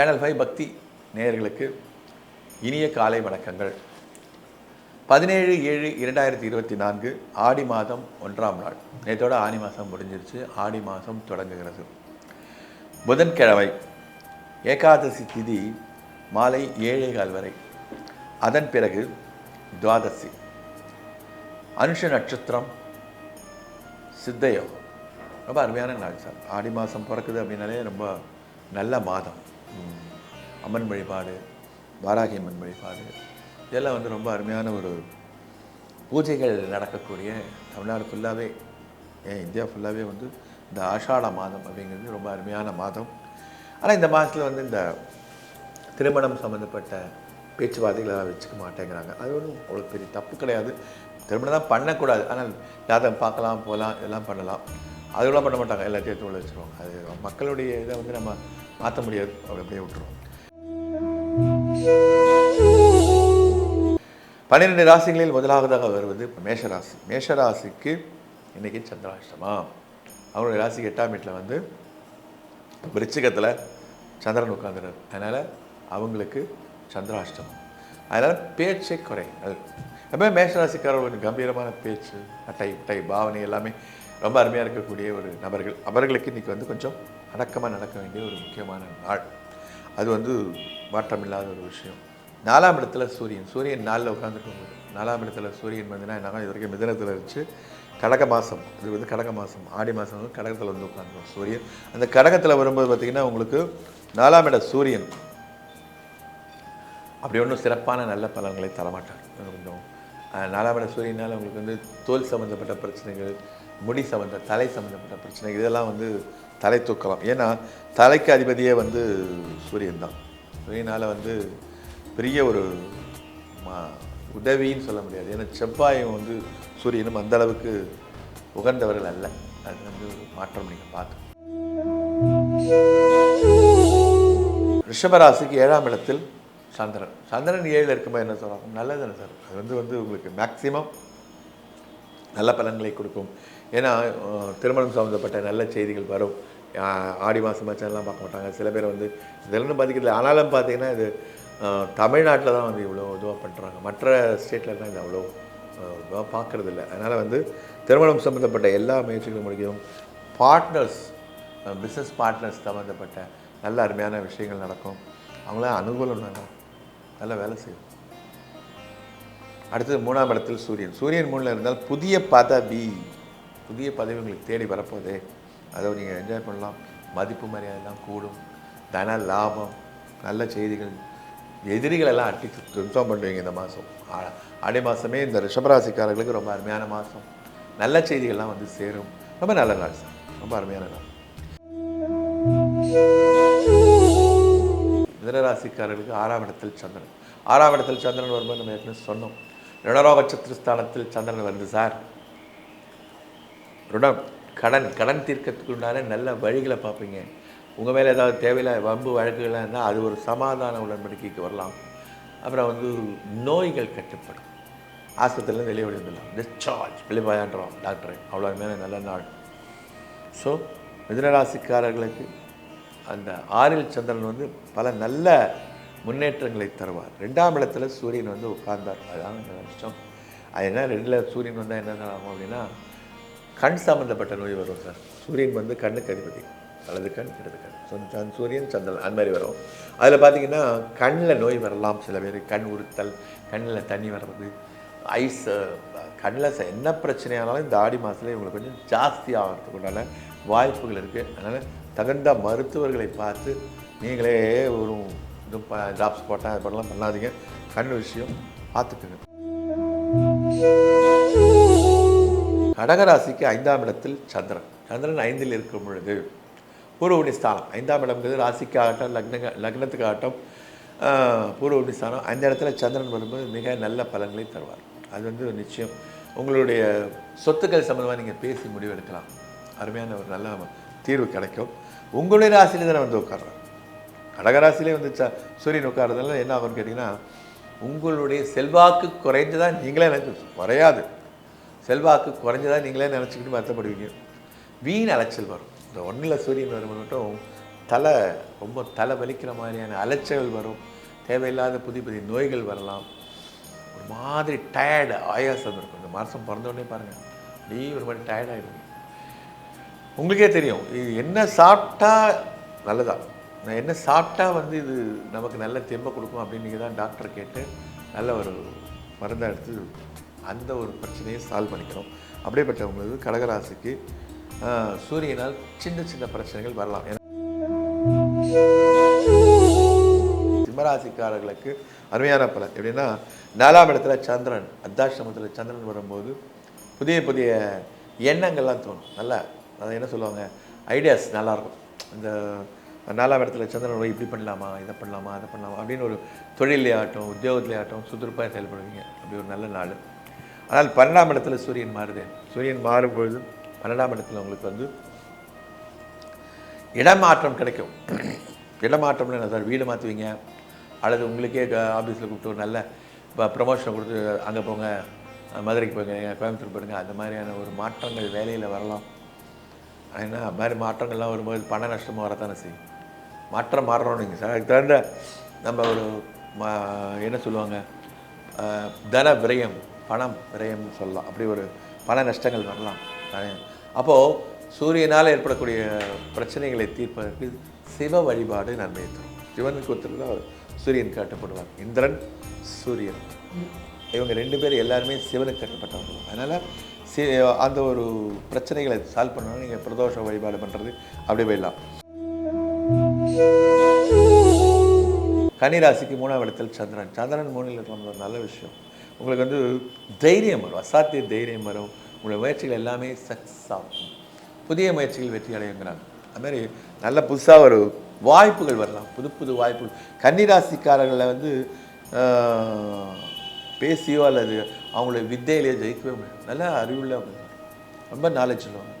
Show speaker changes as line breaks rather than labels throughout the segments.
Channel five பக்தி நேயர்களுக்கு இனிய காலை வணக்கங்கள். பதினேழு ஏழு இரண்டாயிரத்தி இருபத்தி நான்கு ஆடி மாதம் ஒன்றாம் நாள். நேற்றோட ஆடி மாதம் முடிஞ்சிருச்சு. ஆடி மாதம் தொடங்குகிறது. புதன்கிழமை ஏகாதசி திதி மாலை ஏழே கால் வரை. அதன் பிறகு துவாதசி. அனுஷ நட்சத்திரம் சித்தயோகம் ரொம்ப அருமையான நாள் சார். ஆடி மாதம் பிறக்குது அப்படின்னாலே ரொம்ப நல்ல மாதம். அம்மன் வழிபாடு வாராகி அம்மன் வழிபாடு இதெல்லாம் வந்து ரொம்ப அருமையான ஒரு பூஜைகள் நடக்கக்கூடிய தமிழ்நாடு ஃபுல்லாகவே ஏன் இந்தியா ஃபுல்லாகவே வந்து இந்த ஆஷாட மாதம் அப்படிங்கிறது ரொம்ப அருமையான மாதம். ஆனால் இந்த மாதத்தில் வந்து இந்த திருமணம் சம்மந்தப்பட்ட பேச்சுவார்த்தைகளை வச்சுக்க மாட்டேங்கிறாங்க. அது ஒன்றும் அவ்வளோ பெரிய தப்பு கிடையாது. திருமணம் தான் பண்ணக்கூடாது. ஆனால் ஜாதகம் பார்க்கலாம் போகலாம் இதெல்லாம் பண்ணலாம். அதெல்லாம் பண்ண மாட்டாங்க. எல்லாத்தையும் எடுத்து உள்ள வச்சுருவாங்க அது மக்களுடைய இதை வந்து நம்ம மாற்ற முடியாது. அப்படி அப்படியே விட்டுருவோம். பன்னிரெண்டு ராசிகளில் முதலாவதாக வருவது மேஷராசி. மேஷராசிக்கு இன்னைக்கு சந்திராஷ்டமா அவருடைய ராசிக்கு எட்டாம் வீட்டில் வந்து விருச்சிகத்தில் சந்திரன் உட்காந்துறாரு அதனால் அவங்களுக்கு சந்திராஷ்டமம். அதனால் பேச்சை குறையுங்கள் எப்பவுமே மேஷராசிக்காரர் ஒரு கம்பீரமான பேச்சு அட்டை அட்டை பாவனை எல்லாமே ரொம்ப அருமையாக இருக்கக்கூடிய ஒரு நபர்கள். அவர்களுக்கு இன்றைக்கி வந்து கொஞ்சம் அடக்கமாக நடக்க வேண்டிய ஒரு முக்கியமான நாள். அது வந்து மாற்றமில்லாத ஒரு விஷயம். நாலாம் இடத்துல சூரியன். சூரியன் நாளில் உட்காந்துட்டு நாலாம் இடத்துல சூரியன் வந்துன்னா என்ன இது வரைக்கும் மிதனத்தில் இருந்துச்சு. கடக மாதம் இது வந்து கடக மாதம் ஆடி மாதம் வந்து கடகத்தில் வந்து உட்காந்துருக்கும் சூரியன். அந்த கடகத்தில் வரும்போது பார்த்திங்கன்னா உங்களுக்கு நாலாம் இட சூரியன். அப்படி ஒன்றும் சிறப்பான நல்ல பலன்களை தரமாட்டார். கொஞ்சம் நாலாம் இட சூரியனால் உங்களுக்கு வந்து தோல் சம்மந்தப்பட்ட பிரச்சனைகள் முடி சம்மந்த தலை சம்மந்தப்பட்ட பிரச்சனை இதெல்லாம் வந்து தலை தூக்கலாம். ஏன்னா தலைக்கு அதிபதியே வந்து சூரியன் தான். சூரியனால் வந்து பெரிய ஒரு மா உதவின்னு சொல்ல முடியாது. ஏன்னா செவ்வாயும் வந்து சூரியனும் அந்த அளவுக்கு உகந்தவர்கள் அல்ல. அது வந்து மாற்றம் நீங்கள் பார்த்து ரிஷபராசிக்கு ஏழாம் இடத்தில் சந்திரன். சந்திரன் ஏழில் இருக்கும்போது என்ன சொல்கிறாங்க நல்லதுன்னு சார். அது வந்து வந்து உங்களுக்கு மேக்ஸிமம் நல்ல பலன்களை கொடுக்கும். ஏன்னா திருமணம் சம்மந்தப்பட்ட நல்ல செய்திகள் வரும். ஆடி மாதம் மச்சம்லாம் பார்க்க மாட்டாங்க. சில பேர் வந்து இதெல்லாம் பாதிக்கிறது ஆனாலும் பார்த்தீங்கன்னா இது தமிழ்நாட்டில் தான் வந்து இவ்வளோ இதுவாக பண்ணுறாங்க மற்ற ஸ்டேட்டில் தான் இது அவ்வளோ இதுவாக பார்க்குறது இல்லை. அதனால் வந்து திருமணம் சம்மந்தப்பட்ட எல்லா முயற்சிகளும் முடியும். பார்ட்னர்ஸ் பிஸ்னஸ் பார்ட்னர்ஸ் சம்மந்தப்பட்ட நல்ல அருமையான விஷயங்கள் நடக்கும். அவங்களாம் அனுகூலம் வேண்டாம் நல்ல வேலை செய்யும். அடுத்தது மூணாம் இடத்தில் சூரியன். சூரியன் மூணில் இருந்தால் புதிய பதவி புதிய பதவி உங்களுக்கு தேடி வரப்போகுது. அதை நீங்கள் என்ஜாய் பண்ணலாம். மதிப்பு மரியாதைலாம் கூடும். தன லாபம் நல்ல செய்திகள் எதிரிகளெல்லாம் அட்டி துன்பம் பண்ணுவீங்க இந்த மாதம் ஆடி மாதமே இந்த ரிஷபராசிக்காரர்களுக்கு ரொம்ப அருமையான மாதம் நல்ல செய்திகள்லாம் வந்து சேரும். ரொம்ப நல்ல நாள் சார். ரொம்ப அருமையான நாள். மிதனராசிக்காரர்களுக்கு ஆறாம் இடத்தில் சந்திரன். ஆறாம் இடத்தில் சந்திரன் வரும்போது நம்ம ஏற்கனவே சொன்னோம். ரிணரோக சத்ருஸ்தானத்தில் சந்திரன் வருது சார். ருணம் கடன் கடன் தீர்க்கத்துக்குண்டான நல்ல வழிகளை பார்ப்பீங்க. உங்கள் மேலே ஏதாவது தேவையில்லை வம்பு வழக்குகளாக இருந்தால் அது ஒரு சமாதான உடன்படிக்கைக்கு வரலாம். அப்புறம் வந்து நோய்கள் கட்டுப்படும். ஆஸ்பத்திரியில் வெளியே விழுந்துடலாம். டிஸ்சார்ஜ் வெளிப்பாயான்றோம் டாக்டரை அவ்வளோ மேலே நல்ல நாள். ஸோ மிதனராசிக்காரர்களுக்கு அந்த ஆறில் சந்திரன் வந்து பல நல்ல முன்னேற்றங்களை தருவார். ரெண்டாம் இடத்துல சூரியன் வந்து உட்கார்ந்தார். அதுதான் நஷ்டம் அது என்ன? ரெண்டில் சூரியன் வந்தால் என்ன ஆகும் அப்படின்னா கண் சம்மந்தப்பட்ட நோய் வரும் சார். சூரியன் வந்து கண்ணுக்கு அதிபதி. வலது கண் இடது கண். சந்த் சூரியன் சந்திரன் அந்த மாதிரி வரும். அதில் பார்த்தீங்கன்னா கண்ணில் நோய் வரலாம் சில பேர். கண் உறுத்தல் கண்ணில் தண்ணி வர்றது ஐஸ் கண்ணில் என்ன பிரச்சனையானாலும் இந்த ஆடி மாதத்துல இவங்களுக்கு கொஞ்சம் ஜாஸ்தி ஆகிறதுக்கு உண்டான வாய்ப்புகள் இருக்குது அதனால் தகுந்த மருத்துவர்களை பார்த்து நீங்களே ஒரு இது ட்ராப்ஸ் போட்டால் அது பண்ணலாம் பண்ணாதீங்க. கண் விஷயம் பார்த்துக்குங்க. கடகராசிக்கு ஐந்தாம் இடத்தில் சந்திரன். சந்திரன் ஐந்தில் இருக்கும் பொழுது பூர்வபுணி ஸ்தானம். ஐந்தாம் இடம்ங்கிறது ராசிக்காகட்டும் லக்ன லக்னத்துக்காகட்டும் ஆஹ், பூர்வபுணி ஸ்தானம். அந்த இடத்துல சந்திரன் வரும்போது மிக நல்ல பலன்களை தருவார். அது வந்து ஒரு நிச்சயம். உங்களுடைய சொத்துக்கள் சம்மந்தமாக நீங்கள் பேசி முடிவெடுக்கலாம் அருமையான ஒரு நல்ல தீர்வு கிடைக்கும். உங்களுடைய ராசியில தானே வந்து உட்கார்றார். கடகராசிலே வந்து ச சூரியன் உட்கார்றதுனால என்ன ஆகும்னு கேட்டிங்கன்னா உங்களுடைய செல்வாக்கு குறைஞ்சதா நீங்களே எனக்கு குறையாது. செல்வாக்கு குறைஞ்சதா நீங்களே நினச்சிக்கிட்டு வருத்தப்படுவீங்க. வீண் அலைச்சல் வரும். இந்த ஒன்றில் சூரியன் வரும் மட்டும் தலை ரொம்ப தலை வலிக்கிற மாதிரியான அலைச்சல் வரும். தேவையில்லாத புதிய புதிய நோய்கள் வரலாம். ஒரு மாதிரி டயர்டு ஆயாசம் இருக்கும். இந்த மாதம் பிறந்த உடனே பாருங்கள் அப்படியே ஒரு மாதிரி டயர்ட் உங்களுக்கே தெரியும் இது என்ன சாப்பிட்டா நல்லதா? நான் என்ன சாப்பிட்டா வந்து இது நமக்கு நல்ல தெம்பை கொடுக்கும் அப்படின்னு நீங்கள் தான் டாக்டர் கேட்டு நல்ல ஒரு மருந்தை எடுத்து அந்த ஒரு பிரச்சனையை சால்வ் பண்ணிக்கிறோம். அப்படிப்பட்டவங்களுக்கு கடகராசிக்கு சூரியனால் சின்ன சின்ன பிரச்சனைகள் வரலாம். ஏன்னா சிம்மராசிக்காரர்களுக்கு அருமையான பலன். எப்படின்னா நாலாம் இடத்துல சந்திரன் அர்த்தாசிரமத்தில் சந்திரன் வரும்போது புதிய புதிய எண்ணங்கள்லாம் தோணும். நல்லா அதை என்ன சொல்லுவாங்க? ஐடியாஸ் நல்லாயிருக்கும். இந்த நாலாம் இடத்துல சந்திரன் இப்படி பண்ணலாமா இதை பண்ணலாமா அதை பண்ணலாமா அப்படின்னு ஒரு தொழிலே ஆகட்டும் உத்தியோகத்திலே ஆகட்டும் சுறுசுறுப்பாக செயல்படுவீங்க அப்படி ஒரு நல்ல நாள். ஆனால் பன்னெண்டாம் இடத்துல சூரியன் மாறுது. சூரியன் மாறும் பொழுது பன்னெண்டாம் இடத்துல உங்களுக்கு வந்து இடமாற்றம் கிடைக்கும். இடமாற்றம்னு என்ன சார்? வீடு மாற்றுவீங்க. அல்லது உங்களுக்கே ஆஃபீஸில் கூப்பிட்டு ஒரு நல்ல இப்போ ப்ரமோஷனை கொடுத்து அங்கே போங்க மதுரைக்கு போங்க கோயம்புத்தூர் போடுங்க அந்த மாதிரியான ஒரு மாற்றங்கள் வேலையில் வரலாம். ஏன்னா அது மாதிரி மாற்றங்கள்லாம் வரும்போது பண நஷ்டமாக வரத்தானே செய்யும். மாற்றம் மாறுறோம் நீங்கள் சார் அதுக்கு தகுந்த நம்ம ஒரு ம- என்ன சொல்லுவாங்க? தன விரயம். பணம் விரயம்னு சொல்லலாம். அப்படி ஒரு பண நஷ்டங்கள் வரலாம். அப்போது சூரியனால் ஏற்படக்கூடிய பிரச்சனைகளை தீர்ப்பதற்கு சிவ வழிபாடு நன்மை தரும். சிவனுக்கு ஒருத்தர் தான் சூரியன் காட்டப்படுவார். இந்திரன் சூரியன். இவங்க ரெண்டு பேரும் எல்லாருமே சிவனுக்கு கட்டப்பட்டவங்க அதனால் சி அந்த ஒரு பிரச்சனைகளை சால்வ் பண்ணணும் நீங்கள் பிரதோஷ வழிபாடு பண்ணுறது அப்படி போயிடலாம். கன்னிராசிக்கு மூணாம் இடத்தில் சந்திரன். சந்திரன் மூணில் இருக்கிற நல்ல விஷயம். உங்களுக்கு வந்து தைரியம் வரும் அசாத்திய தைரியம் வரும். உங்களுடைய முயற்சிகள் எல்லாமே சக்ஸஸ் ஆகும். புதிய முயற்சிகள் வெற்றி அடையுங்கிறாங்க. அதுமாதிரி நல்ல புதுசாக ஒரு வாய்ப்புகள் வரலாம். புது புது வாய்ப்புகள். கன்னிராசிக்காரர்களை வந்து பேசியோ அல்லது அவங்களுடைய வித்தையிலேயோ ஜெயிக்கவே முடியும் நல்ல அறிவுள்ளவங்க. ரொம்ப நாலேஜ் உள்ளவங்க.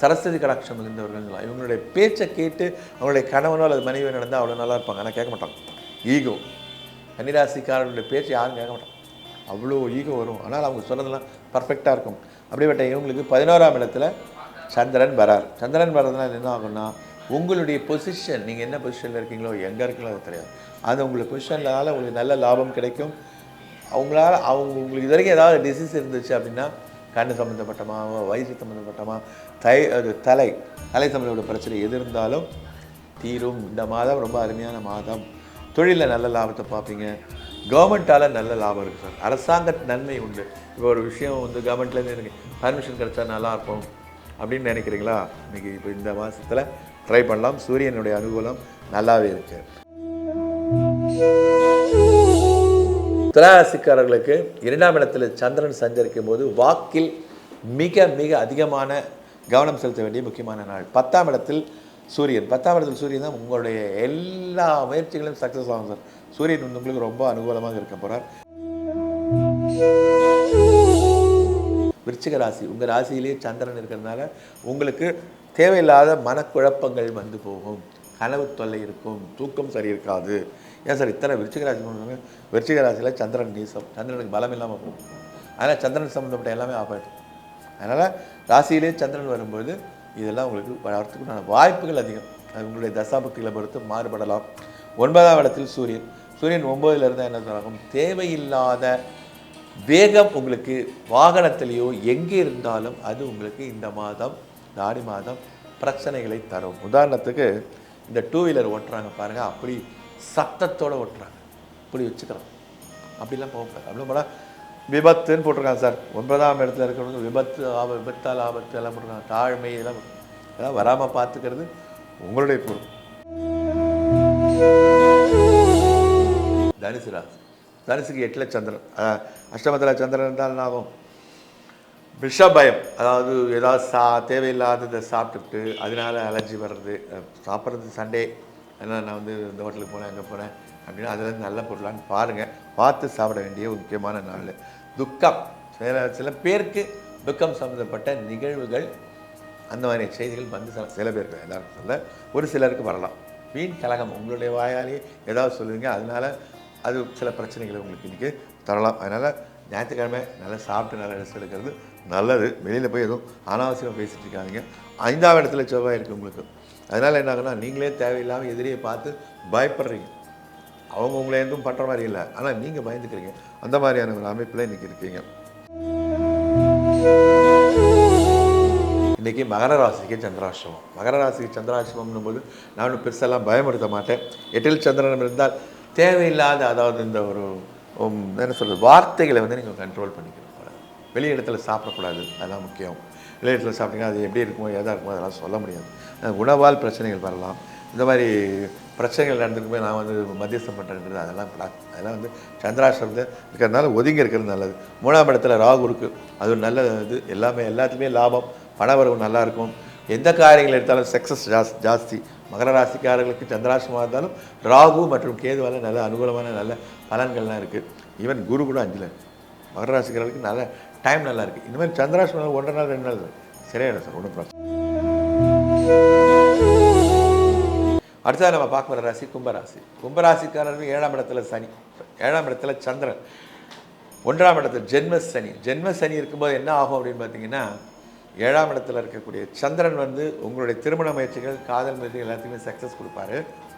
சரஸ்வதி கடாட்சம் இருந்தவர்கள் இவங்களுடைய பேச்சை கேட்டு அவங்களுடைய கணவனோ அல்லது மனைவியோ நடந்தால் அவ்வளோ நல்லா இருப்பாங்க. ஆனால் கேட்க மாட்டாங்க. ஈகோ கன்னிராசிக்காரர்களுடைய பேச்சு யாரும் கேட்க மாட்டாங்க. அவ்வளோ ஈகோ வரும். ஆனால் அவங்க சொன்னதெல்லாம் பர்ஃபெக்டாக இருக்கும். அப்படிப்பட்ட இவங்களுக்கு பதினோராம் இடத்துல சந்திரன் வரார். சந்திரன் வர்றதுனால என்ன ஆகும்னா உங்களுடைய பொசிஷன் நீங்கள் என்ன பொசிஷனில் இருக்கீங்களோ எங்கே இருக்கீங்களோ அது தெரியாது. அது உங்களுக்கு பொசிஷன்னால உங்களுக்கு நல்ல லாபம் கிடைக்கும். அவங்களால அவங்க உங்களுக்கு இது வரைக்கும் ஏதாவது டிசீஸ் இருந்துச்சு அப்படின்னா கண்ணு சம்மந்தப்பட்டமா வயிறு சம்மந்தப்பட்டமா தை அது தலை தலை சம்மந்தப்பட்ட பிரச்சனை எது இருந்தாலும் தீரும். இந்த மாதம் ரொம்ப அருமையான மாதம். தொழிலில் நல்ல லாபத்தை பார்ப்பீங்க. கவர்மெண்ட்டால் நல்ல லாபம் இருக்குது சார். அரசாங்க நன்மை உண்டு. இப்போ ஒரு விஷயம் வந்து கவர்மெண்ட்லேருந்து எனக்கு பர்மிஷன் கிடைச்சா நல்லா இருக்கும் அப்படின்னு நினைக்கிறீங்களா? இன்றைக்கி இப்போ இந்த மாதத்தில் ட்ரை பண்ணலாம். சூரியனுடைய அனுகூலம் நல்லாவே இருக்குது துளாராசிக்காரர்களுக்கு இரண்டாம் இடத்தில் சந்திரன் சஞ்சரிக்கும் போது வாக்கில் மிக மிக அதிகமான கவனம் செலுத்த வேண்டிய முக்கியமான நாள். பத்தாம் இடத்தில் சூரியன். பத்தாம் இடத்தில் சூரியன் தான் உங்களுடைய எல்லா முயற்சிகளும் சக்ஸஸ் ஆகும் சார். சூரியன் வந்து உங்களுக்கு ரொம்ப அனுகூலமாக இருக்க போகிறார் விருச்சிக ராசி உங்கள் ராசியிலேயே சந்திரன் இருக்கிறதுனால உங்களுக்கு தேவையில்லாத மனக்குழப்பங்கள் வந்து போகும். கனவு தொல்லை இருக்கும் தூக்கம் சரி இருக்காது. ஏன் சார் இத்தனை விருச்சிக ராசி விருச்சிக ராசியில் சந்திரன் நீசம். சந்திரனுக்கு பலம் இல்லாமல் போகும். அதனால் சந்திரன் சம்மந்தப்பட்ட எல்லாமே ஆஃப் அதனால் ராசியிலே சந்திரன் வரும்போது இதெல்லாம் உங்களுக்கு வளர்த்துக்குண்டான வாய்ப்புகள் அதிகம். அது உங்களுடைய தசாபக்திகளை பொறுத்து மாறுபடலாம். ஒன்பதாம் இடத்தில் சூரியன். சூரியன் ஒம்பதுல இருந்தால் என்ன சொல்றாங்க? தேவையில்லாத வேகம் உங்களுக்கு வாகனத்திலேயோ எங்கே இருந்தாலும் அது உங்களுக்கு இந்த மாதம் ஆடி மாதம் பிரச்சனைகளை தரும். உதாரணத்துக்கு இந்த டூ வீலர் ஓட்டுறாங்க பாருங்கள் அப்படி சத்தத்தோடு ஓட்டுறாங்க. இப்படி வச்சுக்கிறோம் அப்படிலாம் போகக்கூடாது அப்படிலாம் போனால் விபத்துன்னு போட்டிருக்காங்க சார். ஒன்பதாம் இடத்துல இருக்கிறவங்க விபத்து ஆப விபத்தால் ஆபத்து எல்லாம் போட்டிருக்காங்க. தாழ்மை இதெல்லாம் இதெல்லாம் வராமல் பார்த்துக்கிறது உங்களுடைய பொருள் தனுசு ராசி. தனுசுக்கு எட்டில் சந்திரன். அஷ்டமத்தில் சந்திரன் இருந்தால் என்ன ஆகும்? விஷபயம். அதாவது ஏதாவது சா தேவையில்லாததை சாப்பிட்டுட்டு அதனால அலர்ஜி வர்றது சாப்பிட்றது சண்டே. அதனால் நான் வந்து இந்த ஹோட்டலுக்கு போனேன் அங்கே போனேன் அப்படின்னா அதுலேருந்து நல்ல பொருளான்னு பாருங்கள் பார்த்து சாப்பிட வேண்டிய ஒரு முக்கியமான நாள். துக்கம். சில சில பேருக்கு துக்கம் சம்மந்தப்பட்ட நிகழ்வுகள் அந்த மாதிரி செய்திகள் வந்து சில சில பேருக்கு எல்லாருக்கும் சொல்ல ஒரு சிலருக்கு வரலாம். வீண் கலகம் உங்களுடைய வாயாலே ஏதாவது சொல்லுவீங்க. அதனால் அது சில பிரச்சனைகளை உங்களுக்கு இன்றைக்கி தரலாம். அதனால் ஞாயிற்றுக்கிழமை நல்லா சாப்பிட்டு நல்லா ரெஸ்ட் எடுக்கிறது நல்லது. வெளியில் போய் எதுவும் அனாவசியமாக பேசிகிட்டு இருக்காதிங்க. ஐந்தாவது இடத்துல செவ்வாய் இருக்குது உங்களுக்கு. அதனால் என்ன ஆகுனா நீங்களே தேவையில்லாமல் எதிரியை பார்த்து பயப்படுறீங்க. அவங்க உங்களை எதுவும் பண்ணுற மாதிரி இல்லை. ஆனால் நீங்கள் பயந்துக்கிறீங்க. அந்த மாதிரியான ஒரு அமைப்பில் இன்றைக்கி இருக்கீங்க. இன்றைக்கி மகர ராசிக்கு சந்திராசிரமம் மகர ராசிக்கு சந்திராசிரமம்னும் போது நான் பெருசெல்லாம் பயமுறுத்த மாட்டேன். எட்டில் சந்திரனம் இருந்தால் தேவையில்லாத அதாவது இந்த ஒரு என்ன சொல்கிறது வார்த்தைகளை வந்து நீங்கள் கண்ட்ரோல் பண்ணிக்கணும் வெளி இடத்துல சாப்பிடக்கூடாது அதெல்லாம் முக்கியம். வெளி இடத்துல சாப்பிட்டீங்கன்னா அது எப்படி இருக்குமோ எதாக இருக்குமோ அதெல்லாம் சொல்ல முடியாது. உணவால் பிரச்சனைகள் வரலாம். இந்த மாதிரி பிரச்சனைகள் நடந்துருக்குமே நான் வந்து மத்தியஸ்தம் பண்ணுறேங்கிறது அதெல்லாம் அதெல்லாம் வந்து சந்திராசிரமத்தில் இருக்கிறதுனால ஒதுங்கி இருக்கிறது நல்லது. மூணாம் இடத்துல ராகு இருக்குது அது ஒரு நல்ல இது. எல்லாமே எல்லாத்துலேயுமே லாபம் பணவரவு நல்லாயிருக்கும் எந்த காரியங்கள் எடுத்தாலும் சக்ஸஸ் ஜாஸ் ஜாஸ்தி. மகர ராசிக்காரர்களுக்கு சந்திராசிரமாக இருந்தாலும் ராகு மற்றும் கேதுவால நல்ல அனுகூலமான நல்ல பலன்கள்லாம் இருக்குது ஈவன் குரு கூட அஞ்சில் மகர ராசிக்காரர்களுக்கு நல்ல டைம் நல்லா இருக்குது இந்த மாதிரி சந்திராசிரமம் ஒன்றரை நாள் ரெண்டு நாள் சரியாயிடும் சார் ஒன்றும் பிரச்சனை அடுத்தது நம்ம பார்க்க போகிற ராசி கும்பராசி. கும்பராசிக்காரர்கள் ஏழாம் இடத்துல சனி ஏழாம் இடத்துல சந்திரன் ஒன்றாம் இடத்துல ஜென்ம சனி. ஜென்ம சனி இருக்கும்போது என்ன ஆகும் அப்படின்னு பார்த்தீங்கன்னா ஏழாம் இடத்துல இருக்கக்கூடிய சந்திரன் வந்து உங்களுடைய திருமண முயற்சிகள் காதல் முயற்சிகள் எல்லாத்துக்குமே சக்ஸஸ் கொடுப்பாரு.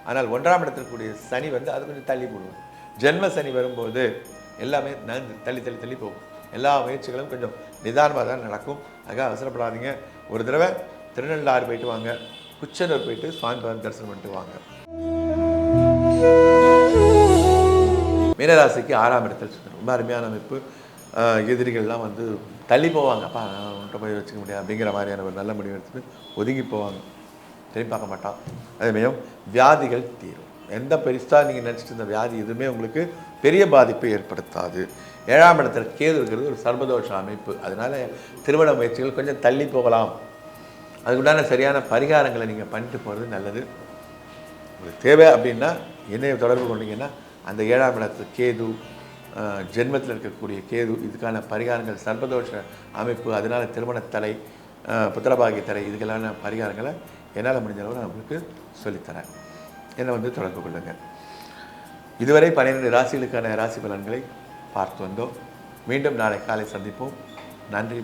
ஆனால் ஒன்றாம் இடத்துல சனி வந்து அது கொஞ்சம் தள்ளி போடுவோம் ஜென்ம சனி வரும்போது எல்லாமே நகர்ந்து தள்ளி தள்ளி தள்ளி போகும். எல்லா முயற்சிகளும் கொஞ்சம் நிதானமாக தான் நடக்கும். அதுக்காக அவசரப்படாதீங்க. ஒரு தடவை திருநள்ளாறு போயிட்டு வாங்க. குச்சனூர் போயிட்டு சுவாமி பகவான் தரிசனம் பண்ணிட்டு வாங்க. மீனராசிக்கு ஆறாம் இடத்தில் ரொம்ப அருமையான அமைப்பு. எதிரிகள்லாம் வந்து தள்ளி போவாங்க. அப்பா நான் போய் வச்சுக்க முடியாது அப்படிங்கிற மாதிரியான ஒரு நல்ல முடிவு எடுத்துகிட்டு ஒதுங்கி போவாங்க. திரும்பி பார்க்க மாட்டான். அதேமாதிரியும் வியாதிகள் தீரும். எந்த பெருசாக நீங்கள் நினச்சிட்டு இருந்த வியாதி எதுவுமே உங்களுக்கு பெரிய பாதிப்பை ஏற்படுத்தாது. ஏழாம் இடத்துல கேது இருக்கிறது ஒரு சர்வதோஷ அமைப்பு. அதனால் திருமண முயற்சிகள் கொஞ்சம் தள்ளி போகலாம். அதுக்குண்டான சரியான பரிகாரங்களை நீங்கள் பண்ணிட்டு போகிறது நல்லது. உங்களுக்கு தேவை அப்படின்னா என்னைய தொடர்பு கொண்டீங்கன்னா அந்த ஏழாம் இடத்து கேது ஜென்மத்தில் இருக்கக்கூடிய கேது இதுக்கான பரிகாரங்கள் சர்வதோஷ அமைப்பு அதனால் திருமணத்தலை அஹ், புத்திரபாகிய தலை இதுக்கெல்லான பரிகாரங்களை என்னால் முடிஞ்ச அளவு நான் உங்களுக்கு சொல்லித்தரேன். என்னை வந்து தொடர்பு கொள்ளுங்கள் இதுவரை பன்னிரெண்டு ராசிகளுக்கான ராசி பலன்களை பார்த்து வந்தோம். மீண்டும் நாளை காலை சந்திப்போம். நன்றி.